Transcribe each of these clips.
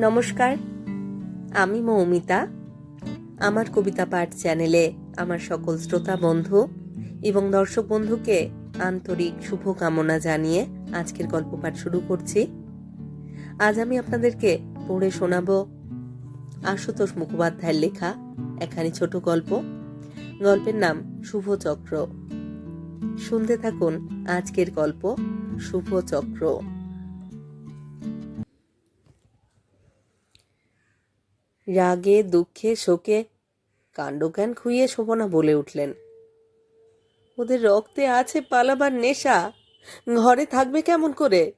নমস্কার, আমি মৌমিতা। আমার কবিতা পাঠ চ্যানেলে আমার সকল শ্রোতা বন্ধু এবং দর্শক বন্ধুকে আন্তরিক শুভকামনা জানিয়ে আজকের গল্প পাঠ শুরু করছি। আজ আমি আপনাদেরকে পড়ে শোনাব আশুতোষ মুখোপাধ্যায়ের লেখা একখানি ছোট গল্প। গল্পের নাম শুভ চক্র। শুনতে থাকুন আজকের গল্প শুভ রাগে, দুঃখে, শোকে কাণ্ডজ্ঞান খুইয়ে শোভনা বলে উঠলেন। ওদের রক্তে আছে পালাবার নেশা। ঘরে থাকবে কেমন করে?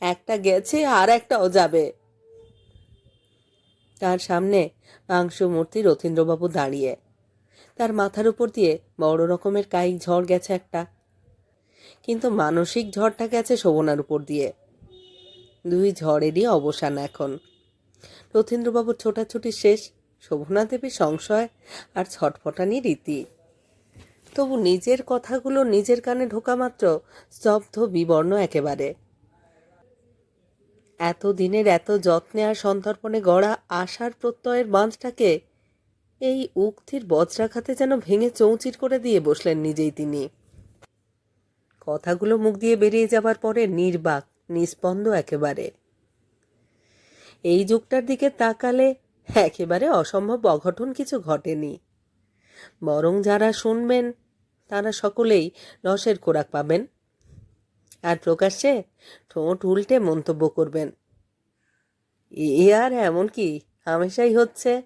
একটা গেছে আর একটাও যাবে। তার সামনে মাংসমূর্তি রথীন্দ্রবাবু দাঁড়িয়ে। তার মাথার উপর দিয়ে বড় রকমের কায়িক ঝড় গেছে একটা। কিন্তু মানসিক ঝড়টা গেছে শোভনার উপর দিয়ে। দুই ঝড়েরই অবসান এখন। রথীন্দ্রবাবুর ছোটাছুটি শেষ, শোভনা দেবী সংশয় আর ছটফটানি রীতি। তবু নিজের কথাগুলো নিজের কানে ঢোকা মাত্র স্তব্ধ বিবর্ণ একেবারে। এত দিনের এত যত্নে আর সন্তর্পণে গড়া আশার প্রত্যয়ের বাঁধটাকে এই উক্তির বজ্রাঘাতে যেন ভেঙে চৌচির করে দিয়ে বসলেন নিজেই তিনি। কথাগুলো মুখ দিয়ে বেরিয়ে যাবার পরে নির্বাক, নিস্পন্দ একেবারে। এই যুগটার দিকে তাকালে একেবারে অসম্ভব অঘটন কিছু ঘটেনি। বরং যারা শুনবেন, তারা সকলেই রসের খোরাক পাবেন। আর প্রকাশ্যে ঠোঁট উল্টে মন্তব্য করবেন। এ আর এমন কি হামেশাই হচ্ছে?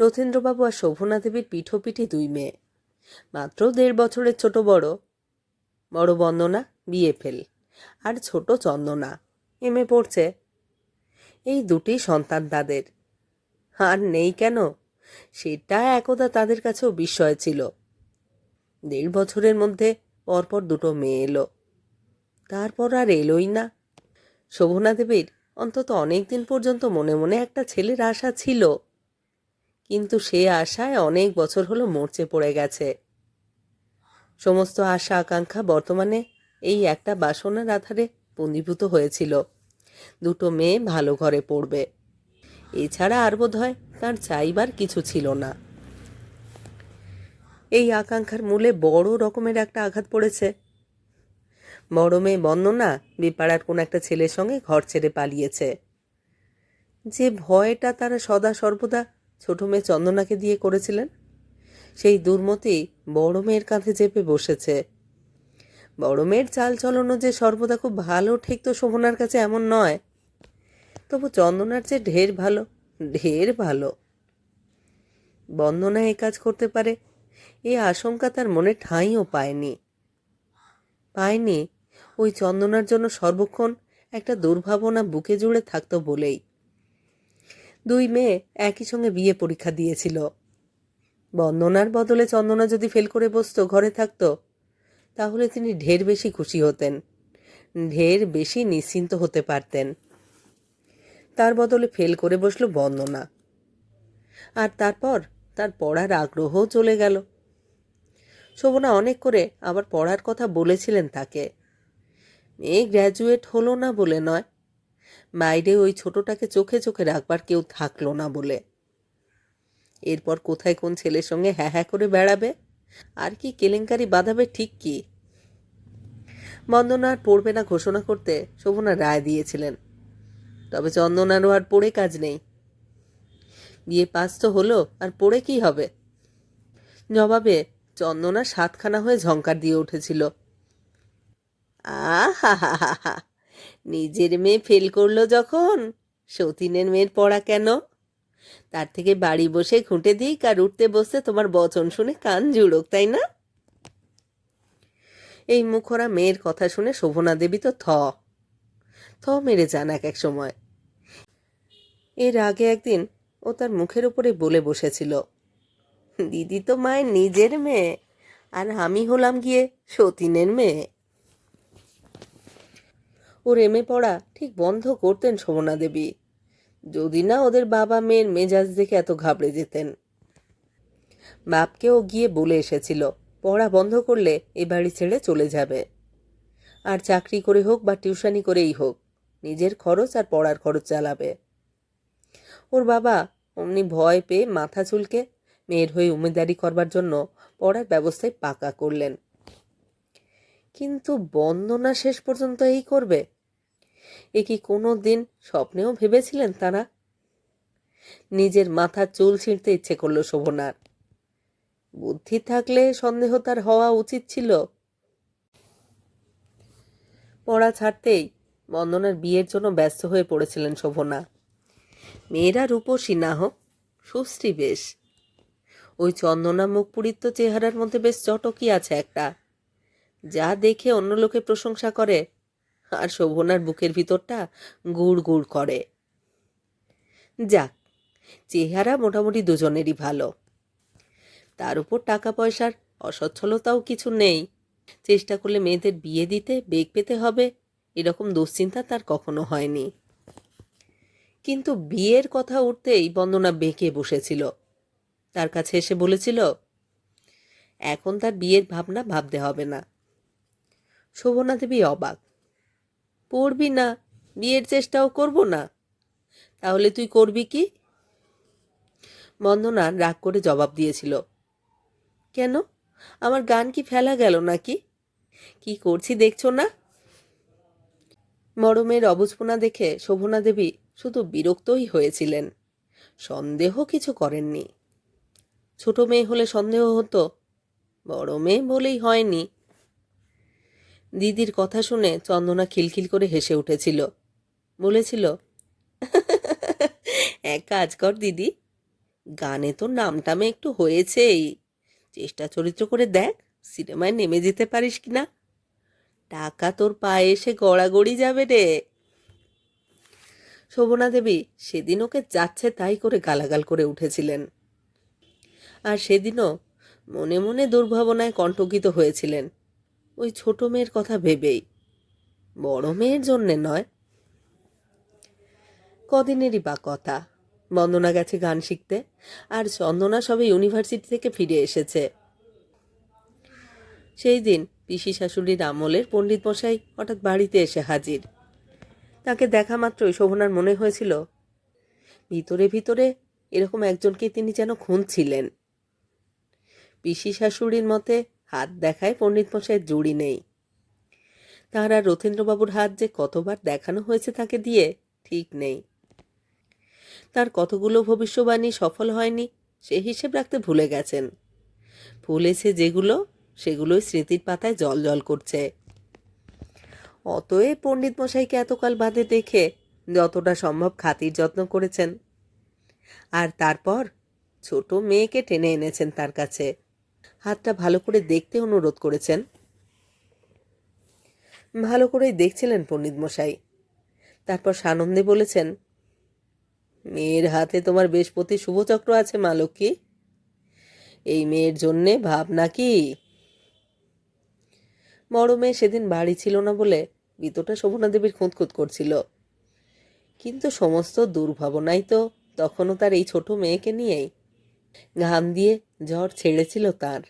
রথীন্দ্রবাবু আর শোভনা দেবীর পিঠোপিঠি দুই মেয়ে। মাত্র দেড় বছরের ছোট বড়। বড় বন্দনা, বিয়ে ফেল। আর ছোট চন্দনা। এমে পড়ছে এই দুটি সন্তান তাদের। আর নেই কেন? সেটা একদা তাদের কাছেও বিস্ময় ছিল। দেড় বছরের মধ্যে পরপর দুটো মেয়ে এলো। তারপর আর এলোই না। শোভনা দেবীর অন্তত অনেক দিন পর্যন্ত মনে মনে একটা ছেলের আশা ছিল। কিন্তু সে আশায় অনেক বছর হলো মরচে পড়ে গেছে। সমস্ত আশা আকাঙ্ক্ষা বর্তমানে এই একটা বাসনার আধারে পন্দীভূত হয়েছিল। দুটো মেয়ে ভালো ঘরে পড়বে। এছাড়া আর বোধ হয় তার চাইবার কিছু ছিল না। এই আকাঙ্ক্ষার মূলে বড় রকমের একটা আঘাত পড়েছে। বড় মেয়ে বন্দনা বিপাড়ার কোন একটা ছেলের সঙ্গে ঘর ছেড়ে পালিয়েছে। যে ভয়টা তারা সদা সর্বদা ছোট মেয়ে চন্দনাকে দিয়ে করেছিলেন, সেই দুর্মতি বড় মেয়ের কাঁধে চেপে বসেছে। বড় মেয়ের চাল চলনও যে সর্বদা খুব ভালো, ঠিক তো শোভনার কাছে এমন নয়। তবু চন্দনার চেয়ে ঢের ভালো ঢের ভালো। বন্দনা এ কাজ করতে পারে, এ আশঙ্কা তার মনে ঠাঁইও পায়নি। পায়নি, ওই চন্দনার জন্য সর্বক্ষণ একটা দুর্ভাবনা বুকে জুড়ে থাকতো বলেই। দুই মেয়ে একই সঙ্গে বিয়ে পরীক্ষা দিয়েছিল। বন্দনার বদলে চন্দনা যদি ফেল করে বসতো, ঘরে থাকতো তাহলে তিনি ঢের বেশি খুশি হতেন। ঢের বেশি নিশ্চিন্ত হতে পারতেন। তার বদলে ফেল করে বসল বন্দনা। আর তারপর তার পড়ার আগ্রহও চলে গেল। শোভনা অনেক করে আবার পড়ার কথা বলেছিলেন তাকে। মেয়ে গ্র্যাজুয়েট হলো না বলে নয়। বাইরে ওই ছোটটাকে চোখে চোখে রাখবার কেউ থাকল না বলে। এরপর কোথায় কোন ছেলের সঙ্গে হ্যাঁ হ্যাঁ করে বেড়াবে? আর কি কেলেঙ্কারি বাঁধাবে ঠিক কি? আর পড়বে না ঘোষণা করতে শোভনা রায় দিয়েছিলেন। তবে চন্দনারও আর পড়ে কাজ নেই। বিয়ে পাস তো হলো, আর পড়ে কি হবে? জবাবে চন্দনা সাতখানা হয়ে ঝঙ্কার দিয়ে উঠেছিল। আহা নিজের মেয়ে ফেল করল যখন, সতীনের মেয়ের পড়া কেন? তার থেকে বাড়ি বসে খুঁটে দিক আর উঠতে বসতে তোমার বচন শুনে কান জুড়োক, তাই না? এই মুখরা মেয়ের কথা শুনে শোভনা দেবী তো থ থ মেরে যান এক এক সময়। এর আগে একদিন ও তার মুখের উপরে বলে বসেছিল, দিদি তো মায়ের নিজের মেয়ে, আর আমি হলাম গিয়ে সতীনের মেয়ে। ওর এমে পড়া ঠিক বন্ধ করতেন শোভনা দেবী। যদি না ওদের বাবা মেয়ের মেজাজ দেখে এত ঘাবড়ে যেতেন। বাপকেও গিয়ে বলে এসেছিল, পড়া বন্ধ করলে এ বাড়ি ছেড়ে চলে যাবে। আর চাকরি করে হোক বা টিউশনি করেই হোক, নিজের খরচ আর পড়ার খরচ চালাবে। ওর বাবা অমনি ভয় পেয়ে মাথা চুলকে মেয়ের হয়ে উমেদারি করবার জন্য পড়ার ব্যবস্থায় পাকা করলেন। কিন্তু বন্দনা শেষ পর্যন্ত এই করবে? এ কি কোনো দিন স্বপ্নেও ভেবেছিলেন তারা? নিজের মাথার চুল ছিঁড়তে ইচ্ছে করল শোভনার। বুদ্ধি থাকলে সন্দেহ তার হওয়া উচিত ছিল। পড়া ছাড়তেই বন্দনার বিয়ের জন্য ব্যস্ত হয়ে পড়েছিলেন শোভনা। মেয়েরা রূপসী না হোক, সুশ্রী বেশ। ওই চন্দনা মুখ পুরিত চেহারার মধ্যে বেশ চটকি আছে একটা। যা দেখে অন্য লোকে প্রশংসা করে আর শোভনার বুকের ভিতরটা গুড় গুড় করে। যাক, চেহারা মোটামুটি দুজনেরই ভালো। তার উপর টাকা পয়সার অসচ্ছলতাও কিছু নেই। চেষ্টা করলে মেয়েদের বিয়ে দিতে বেগ পেতে হবে, এরকম দুশ্চিন্তা তার কখনো হয়নি। কিন্তু বিয়ের কথা উঠতেই বন্দনা বেঁকে বসেছিল। তার কাছে এসে বলেছিল, এখন তার বিয়ের ভাবনা ভাবতে হবে না। শোভনা দেবী অবাক। পড়বি না? বিয়ের চেষ্টাও করব না। তাহলে তুই করবি কি? বন্দনা রাগ করে জবাব দিয়েছিল। কেন? আমার গান কি ফেলা গেল নাকি? কি করছি দেখছ না? মরমের অবুঝপনা দেখে শোভনা দেবী শুধু বিরক্তই হয়েছিলেন। সন্দেহ কিছু করেননি। ছোট মেয়ে হলে সন্দেহ হতো, বড় মেয়ে বলেই হয়নি। দিদির কথা শুনে চন্দনা খিলখিল করে হেসে উঠেছিল। বলেছিল, এক কাজ কর দিদি, গানে তো নামটামে একটু হয়েছেই। চেষ্টা চরিত্র করে দেখ, সিনেমায় নেমে যেতে পারিস কি না টাকা তোর পায়ে এসে গড়াগড়ি যাবে রে। শোভনা দেবী সেদিন ওকে যাচ্ছে তাই করে গালাগাল করে উঠেছিলেন। আর সেদিনও মনে মনে দুর্ভাবনায় কণ্ঠকিত হয়েছিলেন। ওই ছোট মেয়ের কথা ভেবেই। বড় মেয়ের জন্যে নয়। কদিনেরই বা কথা। বন্দনা গেছে গান শিখতে, আর চন্দনা সবে ইউনিভার্সিটি থেকে ফিরে এসেছে। সেই দিন পিসি শাশুড়ির আমলের পণ্ডিত মশাই হঠাৎ বাড়িতে এসে হাজির। তাকে দেখা মাত্রই শোভনার মনে হয়েছিল, ভিতরে ভিতরে এরকম একজনকে তিনি যেন খুঁজছিলেন পিসি শাশুড়ির মতে হাত দেখায় পণ্ডিত মশাইয়ের জুড়ি নেই। তার আর রথীন্দ্রবাবুর হাত যে কতবার দেখানো হয়েছে তাকে দিয়ে ঠিক নেই। তার কতগুলো ভবিষ্যবাণী সফল হয়নি, সে হিসেব রাখতে ভুলে গেছেন। ভুলেছে যেগুলো, সেগুলোই স্মৃতির পাতায় জল জল করছে। অতএব পণ্ডিত মশাইকে এতকাল বাদে দেখে যতটা সম্ভব খাতির যত্ন করেছেন। আর তারপর ছোট মেয়েকে টেনে এনেছেন তার কাছে। হাতটা ভালো করে দেখতে অনুরোধ করেছেন। ভালো করেই দেখছিলেন পণ্ডিত মশাই। তারপর সানন্দে বলেছেন, মেয়ের হাতে তোমার বৃহস্পতি শুভচক্র আছে, মা লক্ষ্মী। এই মেয়ের জন্যে ভাব নাকি বড় মেয়ে সেদিন বাড়ি ছিল না বলে বিতটা শোভনা দেবীর খুঁতখুত করছিল। কিন্তু সমস্ত দুর্ভাবনাই তো তখনও তার এই ছোট মেয়েকে নিয়েই। ঘাম দিয়ে ঝড় ছেড়েছিল তার।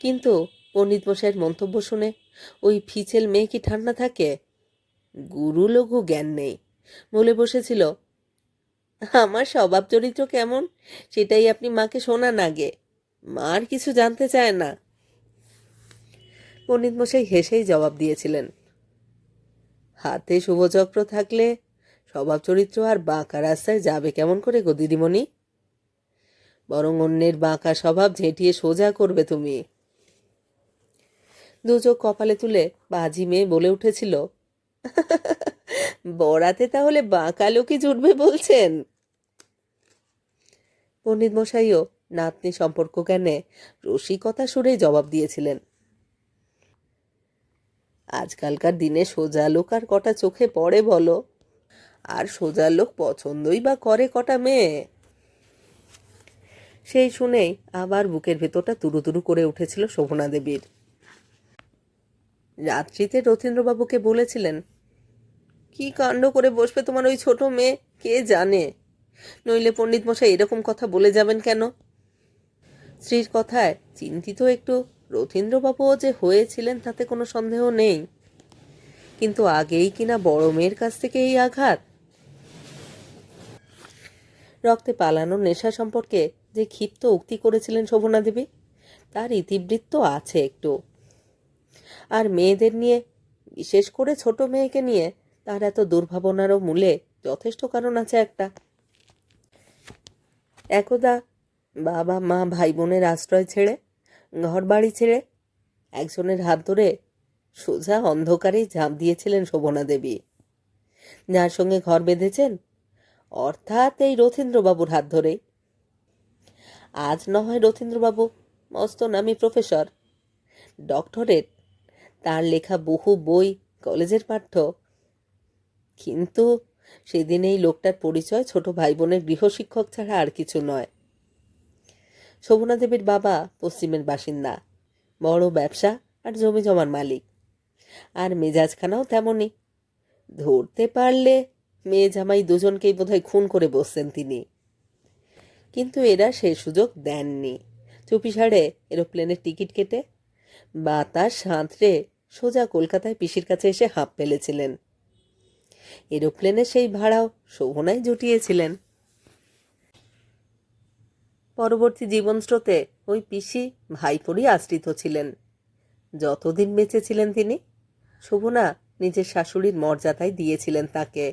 কিন্তু পণ্ডিত মশাইয়ের মন্তব্য শুনে ওই ফিচেল মেয়ে কি ঠান্ডা থাকে? গুরু লঘু জ্ঞান নেই। বলে বসেছিল, আমার স্বভাব চরিত্র কেমন? সেটাই আপনি মাকে শোনান আগে। মার কিছু জানতে চায় না। পণ্ডিত মশাই হেসেই জবাব দিয়েছিলেন, হাতে শুভচক্র থাকলে স্বভাব চরিত্র আর বাঁকা রাস্তায় যাবে কেমন করে গো দিদিমণি? বরং অন্যের বাঁকা স্বভাব ঝেঁটিয়ে সোজা করবে তুমি। দুচোখ কপালে তুলে বাজি মেয়ে বলে উঠেছিল বরাতে তাহলে বাঁকা লোকই জুটবে বলছেন? পণ্ডিত মশাইও নাতনি সম্পর্ক জ্ঞানে রসিকতা সুরেই জবাব দিয়েছিলেন, আজকালকার দিনে সোজা লোক আর কটা চোখে পড়ে বলো, আর সোজা লোক পছন্দই বা করে কটা মেয়ে? সেই শুনেই আবার বুকের ভেতরটা তুরু তুরু করে উঠেছিল শোভনা দেবীর। রাত্রিতে রথীন্দ্রবাবুকে বলেছিলেন, কি কাণ্ড করে বসবে তোমার ওই ছোট মেয়ে? কে জানে? নইলে পণ্ডিত মশাই এরকম কথা বলে যাবেন কেন? স্ত্রীর কথায় চিন্তিত একটু রথীন্দ্রবাবুও যে হয়েছিলেন তাতে কোনো সন্দেহ নেই। কিন্তু আগেই কিনা বড় মেয়ের কাছ থেকে এই আঘাত? রক্তে পালানোর নেশা সম্পর্কে যে ক্ষিপ্ত উক্তি করেছিলেন শোভনা দেবী, তার ইতিবৃত্ত আছে একটু। আর মেয়েদের নিয়ে, বিশেষ করে ছোট মেয়েকে নিয়ে, তার এত দুর্ভাবনারও মূলে যথেষ্ট কারণ আছে একটা। একদা বাবা, মা ভাই বোনের আশ্রয় ছেড়ে ঘর বাড়ি ছেড়ে, একজনের হাত ধরে সোজা অন্ধকারেই ঝাঁপ দিয়েছিলেন শোভনা দেবী। যার সঙ্গে ঘর বেঁধেছেন, অর্থাৎ এই রথীন্দ্রবাবুর হাত ধরেই। আজ না হয় রথীন্দ্রবাবু। মস্ত নামি প্রফেসর। ডক্টরেট। তার লেখা বহু বই, কলেজের পাঠ্য। কিন্তু সেদিন এই লোকটার পরিচয় ছোট ভাই বোনের গৃহশিক্ষক ছাড়া আর কিছু নয়। শোভনা দেবীর বাবা পশ্চিমের বাসিন্দা। বড় ব্যবসা আর জমি জমার মালিক। আর মেজাজখানাও তেমনই। ধরতে পারলে মেয়ে জামাই দুজনকেই বোধহয় খুন করে বসছেন তিনি। কিন্তু এরা সে সুযোগ দেননি। চুপিসাড়ে এরোপ্লেনের টিকিট কেটে বাতাস সাঁতরে সোজা কলকাতায় পিসির কাছে এসে হাঁপ ফেলেছিলেন। এরোপ্লেনে সেই ভাড়াও শোভনাই জুটিয়েছিলেন। পরবর্তী জীবন স্রোতে ওই পিসি ভাইপোরই আশ্রিত ছিলেন। যতদিন বেঁচে ছিলেন তিনি, শোভনা নিজের শাশুড়ির মর্যাদায় দিয়েছিলেন তাকে।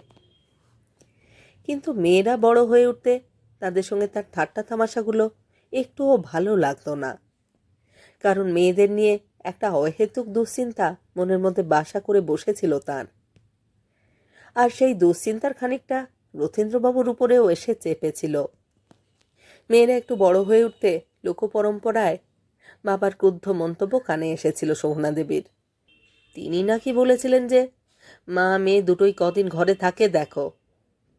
কিন্তু মেয়েরা বড় হয়ে উঠতে তাদের সঙ্গে তার ঠাট্টা তামাশাগুলো একটুও ভালো লাগতো না। কারণ মেয়েদের নিয়ে একটা অহেতুক দুশ্চিন্তা মনের মধ্যে বাসা করে বসেছিল তার। আর সেই দুশ্চিন্তার খানিকটা রথীন্দ্রবাবুর উপরেও এসে চেপেছিল। মেয়েরা একটু বড় হয়ে উঠতে লোকপরম্পরায় বাবার ক্রুদ্ধ মন্তব্য কানে এসেছিল সোহনা দেবীর। তিনি নাকি বলেছিলেন যে, মা, মেয়ে দুটোই কদিন ঘরে থাকে, দেখো।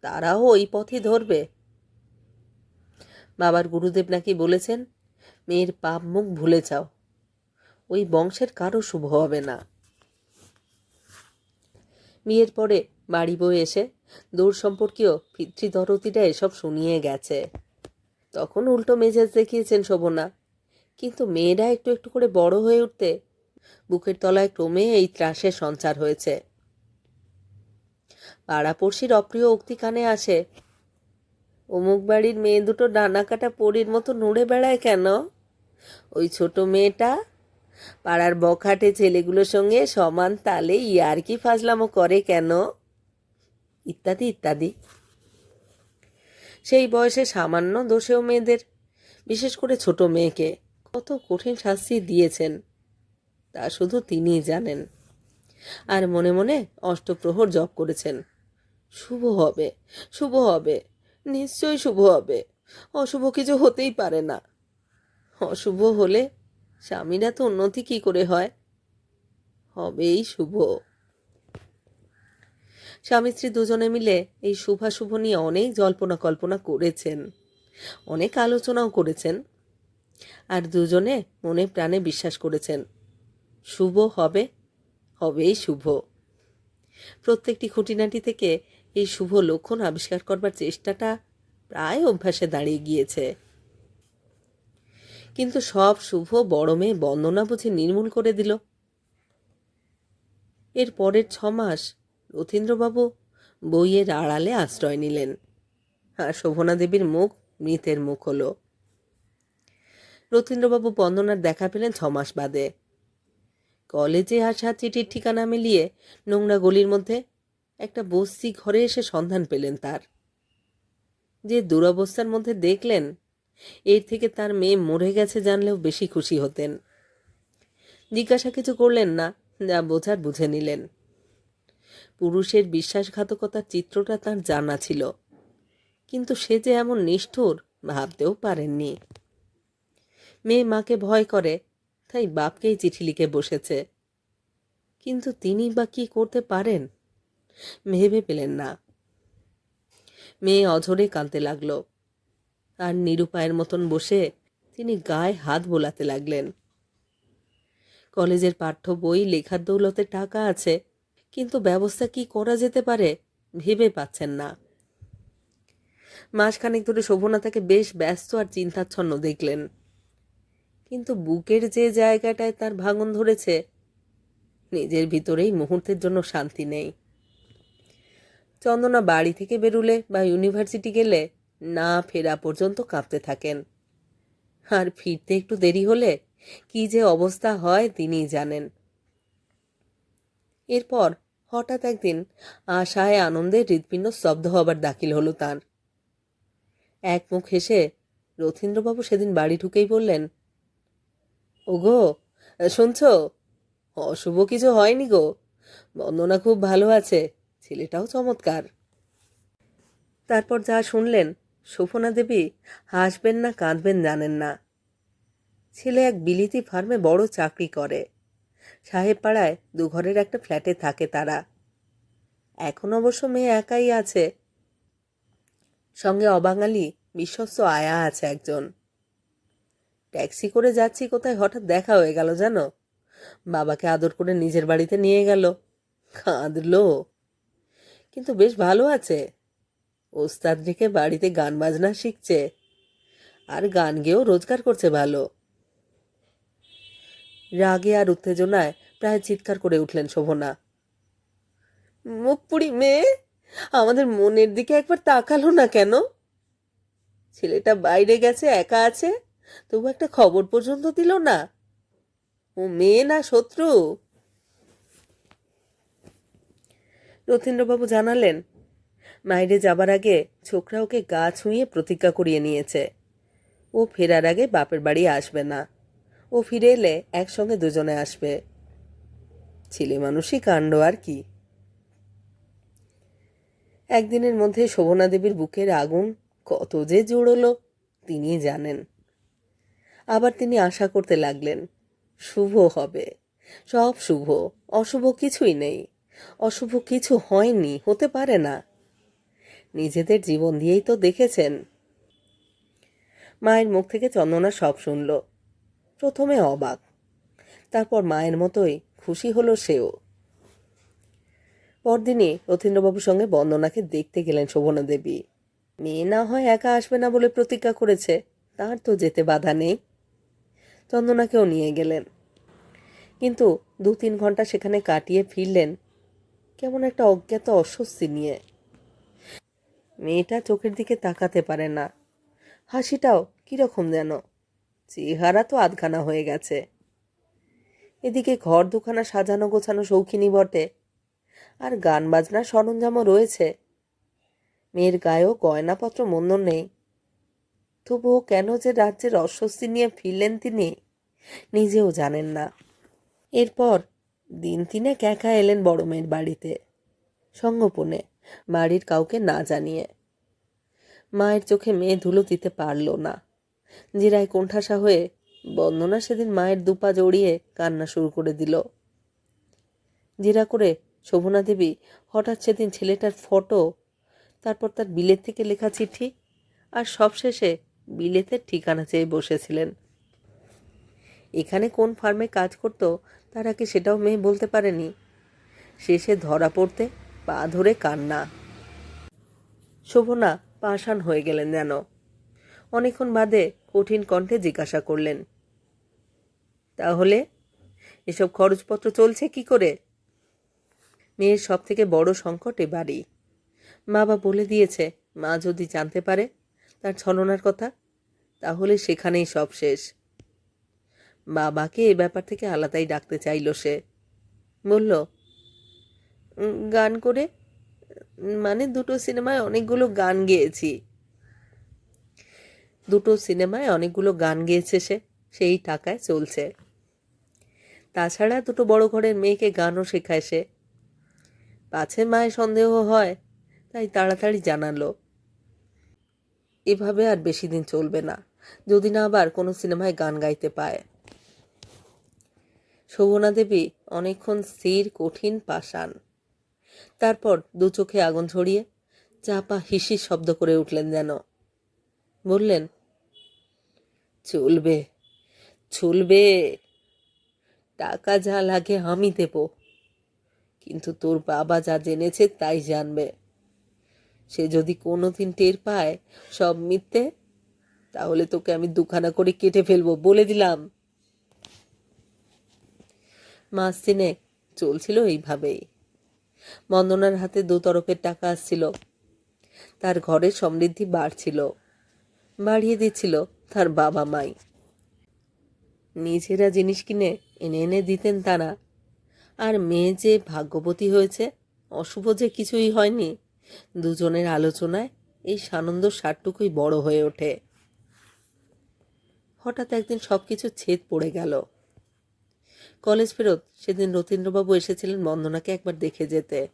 তারাও ওই পথই ধরবে বাবার গুরুদেব নাকি বলেছেন, মেয়ের পাপ মুখ ভুলে যাও। ওই বংশের কারও শুভ হবে না। বিয়ের পরে বাড়ি বয়ে এসে দূর সম্পর্কীয় পিতৃদরতিটা এসব শুনিয়ে গেছে। তখন উল্টো মেজাজ দেখিয়েছেন শোভনা, কিন্তু মেয়েরা একটু একটু করে বড় হয়ে উঠতে বুকের তলায় ক্রমে এই ত্রাসের সঞ্চার হয়েছে। পাড়াপড়শির অপ্রিয় উক্তি কানে আসে অমুক বাড়ির মেয়ে দুটো ডানা কাটা পরির মতো নড়ে বেড়ায় কেন? ওই ছোট মেয়েটা? পাড়ার বখাটে ছেলেগুলোর সঙ্গে সমান তালে ইয়ারকি ফাজলামো করে কেন? ইত্যাদি ইত্যাদি। সেই বয়সে সামান্য দোষেও মেয়েদের, বিশেষ করে ছোট মেয়েকে। কত কঠিন শাস্তি দিয়েছেন, তা শুধু তিনিই জানেন। আর মনে মনে অষ্টপ্রহর জপ করেছেন। শুভ হবে শুভ হবে। নিশ্চয়ই শুভ হবে। অশুভ কিছু হতেই পারে না। অশুভ হলে স্বামীরা তো উন্নতি কি করে হয়? হবেই শুভ। স্বামী স্ত্রী দুজনে মিলে এই শুভাশুভ নিয়ে অনেক জল্পনা কল্পনা করেছেন। অনেক আলোচনাও করেছেন। আর দুজনে মনে প্রাণে বিশ্বাস করেছেন। শুভ হবে, হবেই শুভ। প্রত্যেকটি খুঁটিনাটি থেকে এই শুভ লক্ষণ আবিষ্কার করবার চেষ্টাটা প্রায় অভ্যাসে দাঁড়িয়ে গিয়েছে। কিন্তু সব শুভ বড় মেয়ে বন্দনা বুঝে নির্মূল করে দিল। এর পরের ছ মাস রথীন্দ্রবাবু বইয়ের আড়ালে আশ্রয় নিলেন আর শোভনা দেবীর মুখ মৃতের মুখ হলো। রথীন্দ্রবাবু বন্দনার দেখা পেলেন ছ মাস বাদে। কলেজে আসা চিঠির ঠিকানা মিলিয়ে নোংরা গলির মধ্যে একটা বস্তি ঘরে এসে সন্ধান পেলেন তার। যে দুরবস্থার মধ্যে দেখলেন, এর থেকে তার মেয়ে মরে গেছে জানলেও বেশি খুশি হতেন। জিজ্ঞাসা কিছু করলেন না, যা বোঝার বুঝে নিলেন। পুরুষের বিশ্বাসঘাতকতার চিত্রটা তার জানা ছিল, কিন্তু সে যে এমন নিষ্ঠুর, ভাবতেও পারেননি। মেয়ে মাকে ভয় করে, তাই বাপকেই চিঠি লিখে বসেছে। কিন্তু তিনি বা কি করতে পারেন? ভেবে পেলেন না। মেয়ে অঝরে কাঁদতে লাগল। আর নিরুপায়ের মতন বসে তিনি গায়ে হাত বোলাতে লাগলেন। কলেজের পাঠ্য বই, লেখার দৌলতে টাকা আছে, কিন্তু ব্যবস্থা কি করা যেতে পারে ভেবে পাচ্ছেন না। মাসখানেক ধরে শোভনা তাকে বেশ ব্যস্ত আর চিন্তাচ্ছন্ন দেখলেন। কিন্তু বুকের যে জায়গাটায় তার ভাঙন ধরেছে, নিজের ভিতরেই মুহূর্তের জন্য শান্তি নেই। চন্দনা বাড়ি থেকে বেরুলে বা ইউনিভার্সিটি গেলে না ফেরা পর্যন্ত কাঁপতে থাকেন। আর ফিরতে একটু দেরি হলে কি যে অবস্থা হয় তিনিই জানেন। এরপর হঠাৎ একদিন আশায় আনন্দে হৃৎপিণ্ড স্তব্ধ হবার দাখিল হলো তার। এক মুখ হেসে রথীন্দ্রবাবু সেদিন বাড়ি ঢুকেই বললেন, ওগো, শুনছ? অশুভ কিছু হয়নি গো। বন্দনা খুব ভালো আছে। ছেলেটাও চমৎকার। তারপর যা শুনলেন সুফনা দেবী হাসবেন না, কাঁদবেন, জানেন না। ছেলে এক বিলিতি ফার্মে বড় চাকরি করে। সাহেব পাড়ায় দুঘরের একটা ফ্ল্যাটে থাকে তারা। এখন অবশ্য মেয়ে একাই আছে। সঙ্গে অবাঙালি, বিশ্বস্ত আয়া আছে একজন। ট্যাক্সি করে যাচ্ছি কোথায়, হঠাৎ দেখা হয়ে গেল, জানো? বাবাকে আদর করে নিজের বাড়িতে নিয়ে গেল। কাঁদলো। কিন্তু বেশ ভালো আছে। ওস্তাদ রেখে বাড়িতে গান বাজনা শিখছে। আর গান গেয়েও রোজগার করছে ভালো। রাগে আর উত্তেজনায় প্রায় চিৎকার করে উঠলেন শোভনা। মুখপুরি মেয়ে, আমাদের মনের দিকে একবার তাকালো না কেন? ছেলেটা বাইরে গেছে, একা আছে, তবু একটা খবর পর্যন্ত দিল না। ও মেয়ে না শত্রু। রথীন্দ্রবাবু জানালেন মাইরে যাবার আগে ছোকরা ওকে গা ছুঁয়ে প্রতিজ্ঞা করিয়ে নিয়েছে। ও ফেরার আগে বাপের বাড়ি আসবে না। ও ফিরে এলে একসঙ্গে দুজনে আসবে। ছেলে মানুষই কাণ্ড, আর কি? একদিনের মধ্যে শোভনা দেবীর বুকের আগুন কত যে জুড়লো, তিনি জানেন। আবার তিনি আশা করতে লাগলেন, শুভ হবে। সব শুভ, অশুভ কিছুই নেই। অশুভ কিছু হয়নি, হতে পারে না। নিজেদের জীবন দিয়েই তো দেখেছেন। মায়ের মুখ থেকে চন্দনা সব শুনল। প্রথমে অবাক, তারপর মায়ের মতোই খুশি হলো সেও। পরদিনই রথীন্দ্রবাবুর সঙ্গে বন্দনাকে দেখতে গেলেন শোভনা দেবী। মেয়ে না হয় একা আসবে না বলে প্রতিজ্ঞা করেছে, তার তো যেতে বাধা নেই। চন্দনাকেও নিয়ে গেলেন। কিন্তু দু তিন ঘণ্টা সেখানে কাটিয়ে ফিরলেন কেমন একটা অজ্ঞাত অস্বস্তি নিয়ে। মেয়েটা চোখের দিকে তাকাতে পারে না। হাসিটাও কীরকম যেন। চেহারা তো আধখানা হয়ে গেছে। এদিকে ঘর দুখানা সাজানো গোছানো শৌখিনী বটে। আর গান বাজনার সরঞ্জামও রয়েছে। মেয়ের গায়েও গয়নাপত্র মন্দ নেই। তবুও কেন যে রাজ্যের অস্বস্তি নিয়ে ফিরলেন তিনি নিজেও জানেন না। এরপর দিন তিনেক একা এলেন বড় মেয়ের বাড়িতে, সঙ্গোপনে, বাড়ির কাউকে না জানিয়ে। মায়ের চোখে মেয়ে ধুলো দিতে পারল না। জিরায় কোণঠাসা হয়ে বন্দনা সেদিন মায়ের দুপা জড়িয়ে কান্না শুরু করে দিল। জিরা করে শোভনা দেবী হঠাৎ সেদিন ছেলেটার ফটো, তারপর তার বিলেত থেকে লেখা চিঠি আর সবশেষে বিলেতের ঠিকানা চেয়ে বসেছিলেন। এখানে কোন ফার্মে কাজ করত তার আগে সেটাও মেয়ে বলতে পারেনি? শেষে ধরা পড়তে পা ধরে কান্না। শোভনা পাষাণ হয়ে গেলেন যেন। অনেকক্ষণ বাদে কঠিন কণ্ঠে জিজ্ঞাসা করলেন, তাহলে এসব খরচপত্র চলছে কি করে? মেয়ের সব থেকে বড় সংকটে বাড়ি। বাবা বলে দিয়েছে, মা যদি জানতে পারে তার ছলনার কথা, তাহলে সেখানেই সব শেষ। বাবাকে এ ব্যাপার থেকে আলাদাই ডাকতে চাইল সে। বলল গান করে? মানে দুটো সিনেমায় অনেকগুলো গান গেয়েছি। দুটো সিনেমায় অনেকগুলো গান গেয়েছে সে, সেই টাকায় চলছে। তাছাড়া দুটো বড় ঘরের মেয়েকে গানও শেখায় সে। পাছে মায়ের সন্দেহ হয়, তাই তাড়াতাড়ি জানালো। এভাবে আর বেশি দিন চলবে না, যদি না আবার কোনো সিনেমায় গান গাইতে পায়। শোভনা দেবী অনেকক্ষণ স্থির, কঠিন, পাষাণ। তারপর দু চোখে আগুন ছড়িয়ে চাপা হিসির শব্দ করে উঠলেন যেন। বললেন, চলবে চলবে। টাকা যা লাগে আমি দেব। কিন্তু তোর বাবা যা জেনেছে তাই জানবে। সে যদি কোনোদিন টের পায় সব মিথ্যে, তাহলে তোকে আমি দুখানা করে কেটে ফেলব, বলে দিলাম। মাস তিনেক চলছিল এইভাবেই। বন্দনার হাতে দু তরফের টাকা আসছিল। তার ঘরের সমৃদ্ধি বাড়ছিল। বাড়িয়ে দিচ্ছিল তার বাবা মাই। নিজেরা জিনিস কিনে এনে এনে দিতেন তারা। আর মেয়ে যে ভাগ্যবতী হয়েছে, অশুভ যে কিছুই হয়নি, দুজনের আলোচনায় এই সানন্দ সারটুকুই বড় হয়ে ওঠে। হঠাৎ একদিন সব কিছু ছেদ পড়ে গেল। কলেজ ফেরত সেদিন রতীন্দ্রবাবু এসেছিলেন বন্দনাকে একবার দেখে যেতে।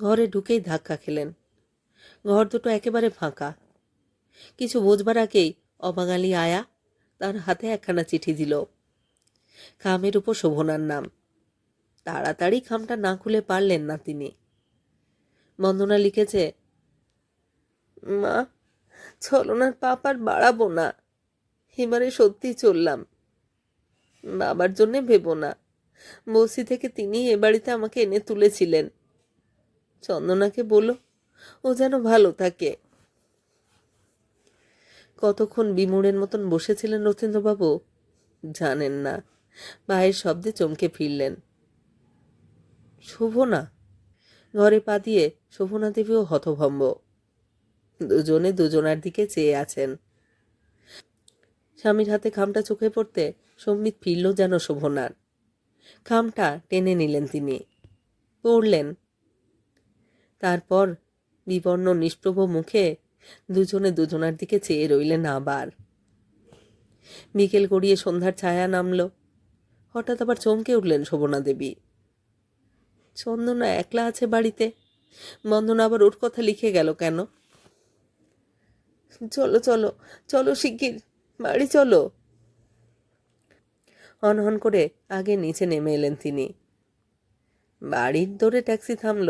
ঘরে ঢুকেই ধাক্কা খেলেন। ঘর দুটো একেবারে ফাঁকা। কিছু বোঝবার আগেই অবাঙালি আয়া তার হাতে একখানা চিঠি দিল। খামের উপর শোভনার নাম। তাড়াতাড়ি খামটা না খুলে পারলেন না তিনি। বন্দনা লিখেছে, মা, ছলনার পাপ আর বাড়াবো না। এবারে সত্যি চললাম। বাবার জন্যে ভেবো না। বসি থেকে তিনি এ বাড়িতে আমাকে এনে তুলেছিলেন। চন্দনাকে বলো, ও যেন ভালো থাকে। কতক্ষণ বিমূঢ়ের মতন বসেছিলেন রথীন্দ্রবাবু, জানেন না। পায়ের শব্দে চমকে ফিরলেন। শোভনা, ঘরে পা দিয়ে শোভনা দেবীও হতভম্ব। দুজনে দুজনার দিকে চেয়ে আছেন। স্বামীর হাতে খামটা চোখে পড়তে সম্বিত ফিরল যেন শোভনার। খামটা টেনে নিলেন তিনি। পড়লেন। তারপর বিবর্ণ নিষ্প্রভ মুখে দুজনে দুজনার দিকে চেয়ে রইলেন আবার। বিকেল গড়িয়ে সন্ধ্যার ছায়া নামল। হঠাৎ আবার চমকে উঠলেন শোভনা দেবী। চন্দনা একলা আছে বাড়িতে। বন্দনা আবার ওর কথা লিখে গেল কেন? চলো চলো চলো শিগগির। বাড়ি চলো। হন হন করে আগে নিচে নেমে এলেন তিনি। বাড়ির দৌড়ে ট্যাক্সি থামল।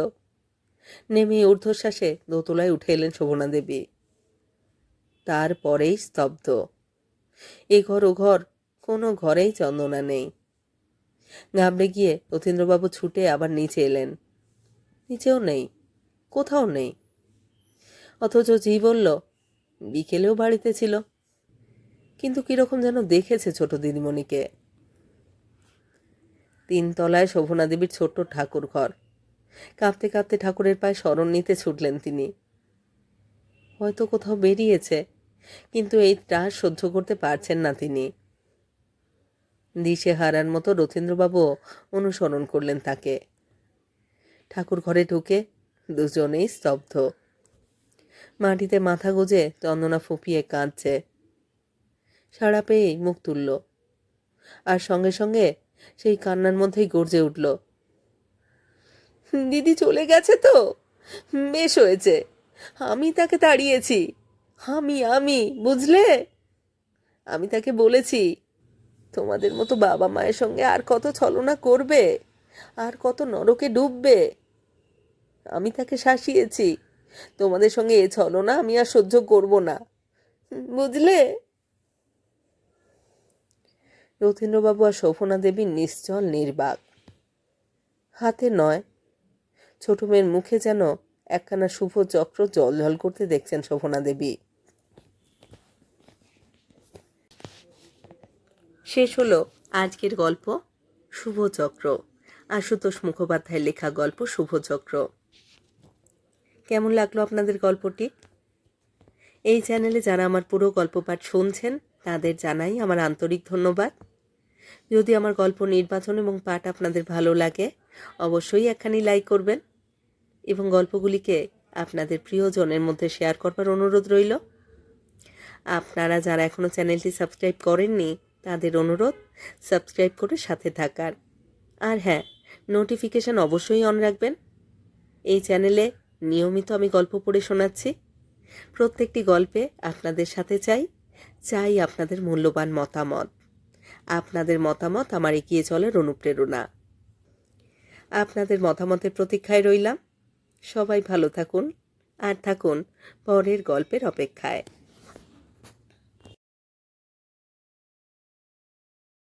নেমে ঊর্ধ্বশ্বাসে দোতলায় উঠে এলেন শোভনা দেবী। তারপরেই স্তব্ধ। এ ঘর ও ঘর, কোনো ঘরেই চন্দনা নেই। ঘাবড়ে গিয়ে রথীন্দ্রবাবু ছুটে আবার নিচে এলেন। নিচেও নেই, কোথাও নেই। অথচ জি বলল, বিকেলেও বাড়িতে ছিল। কিন্তু কীরকম যেন দেখেছে ছোট দিদিমণিকে। তিনতলায় শোভনা দেবীর ছোট্ট ঠাকুর ঘর। কাঁপতে কাঁপতে ঠাকুরের পায়ে শরণ নিতে ছুটলেন তিনি। হয়তো কোথাও বেরিয়েছে, কিন্তু এই ত্রাস সহ্য করতে পারছেন না তিনি। দিশে হারার মতো রথীন্দ্রবাবু অনুসরণ করলেন তাকে। ঠাকুর ঘরে ঢুকে দুজনেই স্তব্ধ। মাটিতে মাথা গুজে চন্দনা ফুপিয়ে কাঁদছে। সাড়া পেয়েই মুখ তুলল। আর সঙ্গে সঙ্গে সেই কান্নার মধ্যেই গর্জে উঠল। দিদি চলে গেছে তো? বেশ হয়েছে। আমি তাকে তাড়িয়েছি। আমি আমি, বুঝলে? আমি তাকে বলেছি, তোমাদের মতো বাবা মায়ের সঙ্গে আর কত ছলনা করবে? আর কত নরকে ডুববে? আমি তাকে শাসিয়েছি। তোমাদের সঙ্গে এ ছলনা আমি আর সহ্য করব না। বুঝলে? রথীন্দ্রবাবু আর শোভনা দেবী নিশ্চল নির্বাক। হাতে নয়, ছোট মেয়ের মুখে যেন একখানা শুভ চক্র জল জল করতে দেখছেন শোভনা দেবী। শেষ হলো আজকের গল্প, শুভ চক্র। আশুতোষ মুখোপাধ্যায়ের লেখা গল্প, শুভ চক্র। কেমন লাগল আপনাদের গল্পটি? এই চ্যানেলে যারা আমার পুরো গল্প পাঠ শুনছেন, তাদের জানাই আমার আন্তরিক ধন্যবাদ। যদি আমার গল্প নির্বাচন এবং পাঠ আপনাদের ভালো লাগে, অবশ্যই একখানি লাইক করবেন এবং গল্পগুলিকে আপনাদের প্রিয়জনের মধ্যে শেয়ার করবার অনুরোধ রইল। আপনারা যারা এখনও চ্যানেলটি সাবস্ক্রাইব করেননি, তাদের অনুরোধ সাবস্ক্রাইব করে সাথে থাকার। আর হ্যাঁ নোটিফিকেশান অবশ্যই অন রাখবেন। এই চ্যানেলে নিয়মিত আমি গল্প পড়ে শোনাচ্ছি। প্রত্যেকটি গল্পে আপনাদের সাথে চাই চাই আপনাদের মূল্যবান মতামত। আপনাদের মতামত আমার এগিয়ে চলার অনুপ্রেরণা। আপনাদের মতামতের প্রতীক্ষায় রইলাম। সবাই ভালো থাকুন, আর থাকুন পরের গল্পের অপেক্ষায়।